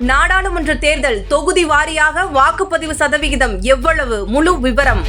நாடாளுமன்ற தேர்தல் தொகுதி வாரியாக வாக்குப்பதிவு சதவிகிதம் எவ்வளவு? முழு விவரம்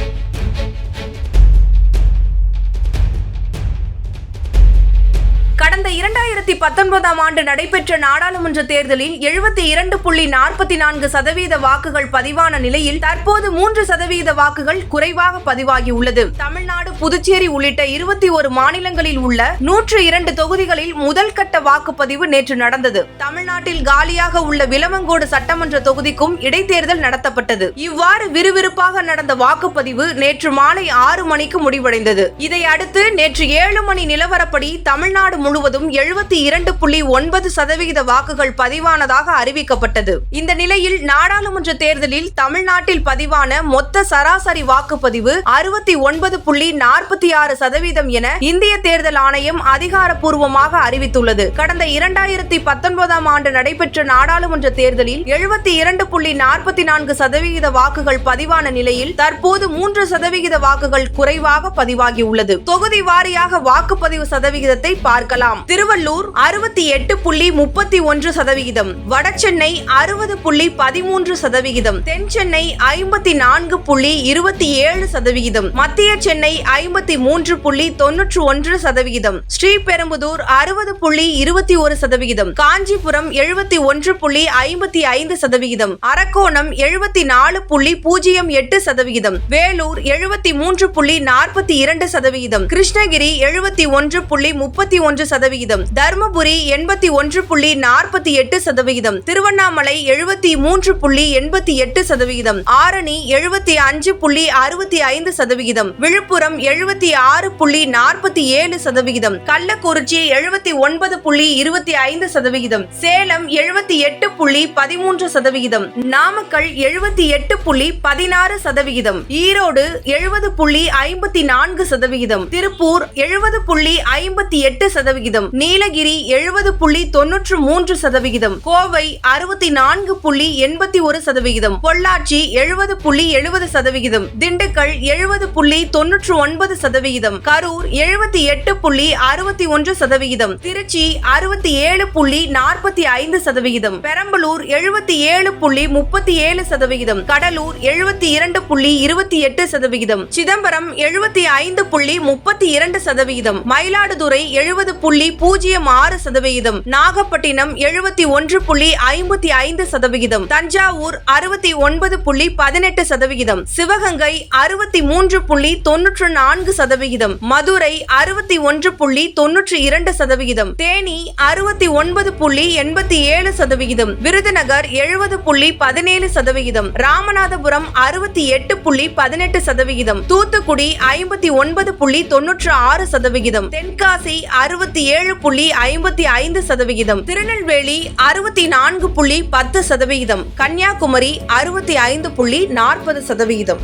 கடந்த இரண்டாயிரத்தி பத்தொன்பதாம் ஆண்டு நடைபெற்ற நாடாளுமன்ற தேர்தலில் எழுபத்தி இரண்டு புள்ளி நாற்பத்தி நான்கு சதவீத வாக்குகள் பதிவான நிலையில் தற்போது மூன்று சதவீத வாக்குகள் குறைவாக பதிவாகியுள்ளது. தமிழ்நாடு புதுச்சேரி உள்ளிட்ட இருபத்தி ஒரு மாநிலங்களில் உள்ள நூற்று இரண்டு தொகுதிகளில் முதல் கட்ட வாக்குப்பதிவு நேற்று நடந்தது. தமிழ்நாட்டில் காலியாக உள்ள விலவங்கோடு சட்டமன்ற தொகுதிக்கும் இடைத்தேர்தல் நடத்தப்பட்டது. இவ்வாறு விறுவிறுப்பாக நடந்த வாக்குப்பதிவு நேற்று மாலை ஆறு மணிக்கு முடிவடைந்தது. இதை அடுத்து நேற்று ஏழு மணி நிலவரப்படி தமிழ்நாடு முழுவதும் எழுபத்தி இரண்டு புள்ளி ஒன்பது சதவிகித வாக்குகள் பதிவானதாக அறிவிக்கப்பட்டது. இந்த நிலையில் நாடாளுமன்ற தேர்தலில் தமிழ்நாட்டில் பதிவான மொத்த சராசரி வாக்குப்பதிவு அறுபத்தி ஒன்பது புள்ளி நாற்பத்தி ஆறு சதவீதம் என இந்திய தேர்தல் ஆணையம் அதிகாரப்பூர்வமாக அறிவித்துள்ளது. கடந்த இரண்டாயிரத்தி பத்தொன்பதாம் ஆண்டு நடைபெற்ற நாடாளுமன்ற தேர்தலில் எழுபத்தி இரண்டு புள்ளி நாற்பத்தி நான்கு சதவிகித வாக்குகள் பதிவான நிலையில் தற்போது மூன்று சதவிகித வாக்குகள் குறைவாக பதிவாகியுள்ளது. தொகுதி வாரியாக வாக்குப்பதிவு சதவிகிதத்தை பார்க்கலாம். திருவள்ளூர் அறுபத்தி எட்டு புள்ளி முப்பத்தி ஒன்று சதவிகிதம். வடசென்னை அறுபது புள்ளி பதிமூன்று சதவிகிதம். தென் சென்னை ஐம்பத்தி நான்கு புள்ளி இருபத்தி ஏழு சதவிகிதம். மத்திய சென்னை ஐம்பத்தி மூன்று புள்ளி தொன்னூற்று ஒன்று சதவிகிதம். ஸ்ரீபெரும்புதூர் அறுபது புள்ளி இருபத்தி ஒரு சதவிகிதம். காஞ்சிபுரம் எழுபத்தி ஒன்று புள்ளி ஐம்பத்தி ஐந்து சதவிகிதம். அரக்கோணம் எழுபத்தி நாலு புள்ளி பூஜ்ஜியம் எட்டு சதவிகிதம். வேலூர் எழுபத்தி மூன்று புள்ளி நாற்பத்தி இரண்டு சதவிகிதம். கிருஷ்ணகிரி எழுபத்தி ஒன்று புள்ளி முப்பத்தி ஒன்று சதவிகிதம். தருமபுரி எண்பத்தி ஒன்று புள்ளி நாற்பத்தி எட்டு சதவிகிதம். திருவண்ணாமலை எழுபத்தி மூன்று புள்ளி எண்பத்தி எட்டு சதவிகிதம். ஆரணி எழுபத்தி அஞ்சு புள்ளி அறுபத்தி ஐந்து சதவிகிதம். விழுப்புரம் எழுபத்தி ஆறு புள்ளி நாற்பத்தி ஏழு சதவிகிதம். கள்ளக்குறிச்சி எழுபத்தி ஒன்பது புள்ளி இருபத்தி ஐந்து சதவிகிதம். சேலம் எழுபத்தி எட்டு புள்ளி பதிமூன்று சதவிகிதம். நாமக்கல் எழுபத்தி எட்டு புள்ளி பதினாறு சதவிகிதம். ஈரோடு எழுபது புள்ளி ஐம்பத்தி நான்கு சதவிகிதம். திருப்பூர் எழுபது புள்ளி ஐம்பத்தி எட்டு சதவிகிதம். நீலகிரி எழுபது புள்ளி தொன்னூற்று மூன்று சதவிகிதம். கோவை அறுபத்தி நான்கு புள்ளி எண்பத்தி ஒரு சதவிகிதம். பொள்ளாச்சி எழுபது புள்ளி எழுபது சதவிகிதம். திண்டுக்கல் எழுபது புள்ளி தொன்னூற்று ஒன்பது சதவிகிதம். கரூர் எழுபத்தி எட்டு புள்ளி அறுபத்தி ஒன்று சதவிகிதம். திருச்சி அறுபத்தி ஏழு புள்ளி நாற்பத்தி ஐந்து சதவிகிதம். பெரம்பலூர் எழுபத்தி ஏழு புள்ளி முப்பத்தி ஏழு சதவிகிதம். கடலூர் எழுபத்தி இரண்டு புள்ளி இருபத்தி எட்டு சதவிகிதம். சிதம்பரம் எழுபத்தி ஐந்து புள்ளி முப்பத்தி இரண்டு சதவிகிதம். மயிலாடுதுறை எழுபது புள்ளி பூஜ்ஜியம் ஆறு சதவிகிதம். நாகப்பட்டினம் எழுபத்தி ஒன்று புள்ளி ஐம்பத்தி ஐந்து சதவிகிதம். தஞ்சாவூர் அறுபத்தி ஒன்பது புள்ளி பதினெட்டு சதவிகிதம். சிவகங்கை அறுபத்தி மூன்று புள்ளி தொன்னூற்று நான்கு சதவிகிதம். மதுரை அறுபத்தி ஒன்று புள்ளி தொன்னூற்று இரண்டு சதவிகிதம். தேனி அறுபத்தி ஒன்பது புள்ளி எண்பத்தி ஏழு சதவிகிதம். விருதுநகர் எழுபது புள்ளி பதினேழு சதவிகிதம். ராமநாதபுரம் அறுபத்தி எட்டு புள்ளி பதினெட்டு சதவிகிதம். தூத்துக்குடி ஐம்பத்தி ஒன்பது புள்ளி தொன்னூற்று ஆறு சதவிகிதம். தென்காசி அறுபத்தி ஏழு ஏழு புள்ளி ஐம்பத்தி ஐந்து சதவிகிதம். திருநெல்வேலி அறுபத்தி நான்கு புள்ளி பத்து சதவிகிதம். கன்னியாகுமரி அறுபத்தி ஐந்து புள்ளி நாற்பது சதவிகிதம்.